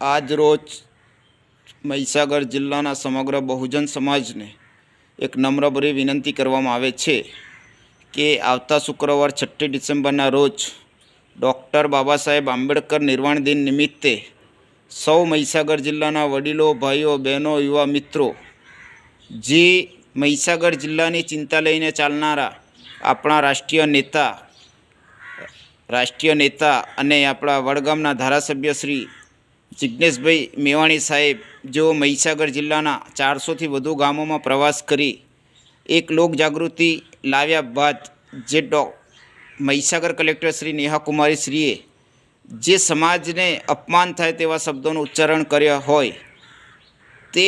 આજ રોજ મહીસાગર જિલ્લાના સમગ્ર બહુજન સમાજને એક નમ્રભરી વિનંતી કરવામાં આવે છે કે આવતા શુક્રવાર છઠ્ઠી ડિસેમ્બરના રોજ ડૉક્ટર બાબા સાહેબ આંબેડકર નિર્વાણ દિન નિમિત્તે સૌ મહીસાગર જિલ્લાના વડીલો, ભાઈઓ, બહેનો, યુવા મિત્રો, જે મહીસાગર જિલ્લાની ચિંતા લઈને ચાલનારા આપણા રાષ્ટ્રીય નેતા રાષ્ટ્રીય નેતા અને આપણા વડગામના ધારાસભ્ય શ્રી જિજ્ઞેશભાઈ મેવાણી સાહેબ જેઓ મહીસાગર જિલ્લાના ચારસોથી વધુ ગામોમાં પ્રવાસ કરી એક લોકજાગૃતિ લાવ્યા બાદ જે ડો મહીસાગર કલેક્ટર શ્રી નેહા કુમારી શ્રીએ જે સમાજને અપમાન થાય તેવા શબ્દોનું ઉચ્ચારણ કર્યા હોય તે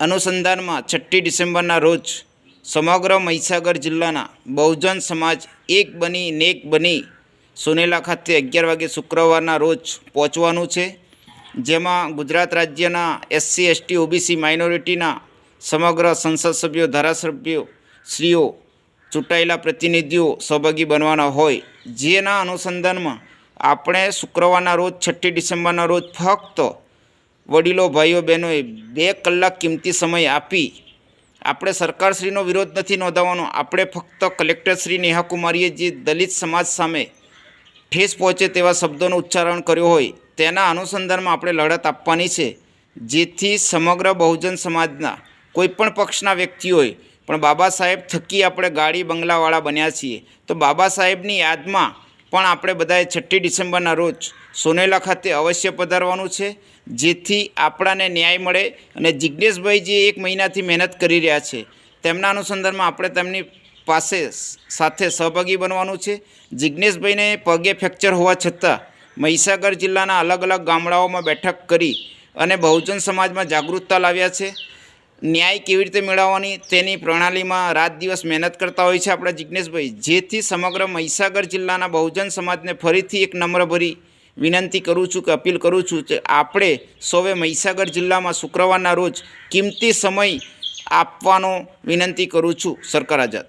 અનુસંધાનમાં છઠ્ઠી ડિસેમ્બરના રોજ સમગ્ર મહીસાગર જિલ્લાના બહુજન સમાજ એક બની નેક બની સોનેલા ખાતે અગિયાર વાગે શુક્રવારના રોજ પહોંચવાનું છે. જેમાં ગુજરાત રાજ્યના એસસી, એસટી, ઓબીસી માઇનોરિટીના સમગ્ર સંસદ સભ્યો, ધારાસભ્યો શ્રીઓ ચૂંટાયેલા પ્રતિનિધિઓ સહભાગી બનવાના હોય. જેના અનુસંધાનમાં આપણે શુક્રવારના રોજ, છઠ્ઠી ડિસેમ્બરના રોજ ફક્ત વડીલો, ભાઈઓ, બહેનોએ બે કલાક કિંમતી સમય આપી આપણે સરકારશ્રીનો વિરોધ નથી નોંધાવવાનો. આપણે ફક્ત કલેક્ટરશ્રી નેહા કુમારીએ જે દલિત સમાજ સામે ઠેસ પહોંચે તેવા શબ્દોનું ઉચ્ચારણ કર્યો હોય, તેના અનુસંધાનમાં આપણે લડત આપવાની છે. જેથી સમગ્ર બહુજન સમાજના કોઈપણ પક્ષના વ્યક્તિ હોય, પણ બાબા સાહેબ થકી આપણે ગાડી બંગલાવાળા બન્યા છીએ. તો બાબા સાહેબની યાદમાં પણ આપણે બધાએ છઠ્ઠી ડિસેમ્બરના રોજ સોનેલા ખાતે અવશ્ય પધારવાનું છે. જેથી આપણાને ન્યાય મળે અને જિજ્ઞેશભાઈ જે એક મહિનાથી મહેનત કરી રહ્યા છે. તેમના અનુસંધાનમાં આપણે તેમની પાસે સાથે સહભાગી બનવાનું છે. જિજ્ઞેશભાઈને પગે ફ્રેક્ચર હોવા છતાં મહીસાગર જિલ્લાના અલગ અલગ ગામડાઓમાં બેઠક કરી અને બહુજન સમાજમાં જાગૃતતા લાવ્યા છે. ન્યાય કેવી રીતે મેળવવાની તેની પ્રણાલીમાં રાત દિવસ મહેનત કરતા હોય છે આપણા જિજ્ઞેશભાઈ જેથી સમગ્ર મહીસાગર જિલ્લાના બહુજન સમાજને ફરીથી એક નમ્રભરી વિનંતી કરું છું કે અપીલ કરું છું કે આપણે સૌએ મહીસાગર જિલ્લામાં શુક્રવારના રોજ કિંમતી સમય આપવાનો વિનંતી કરું છું સરકાર આઝાદ.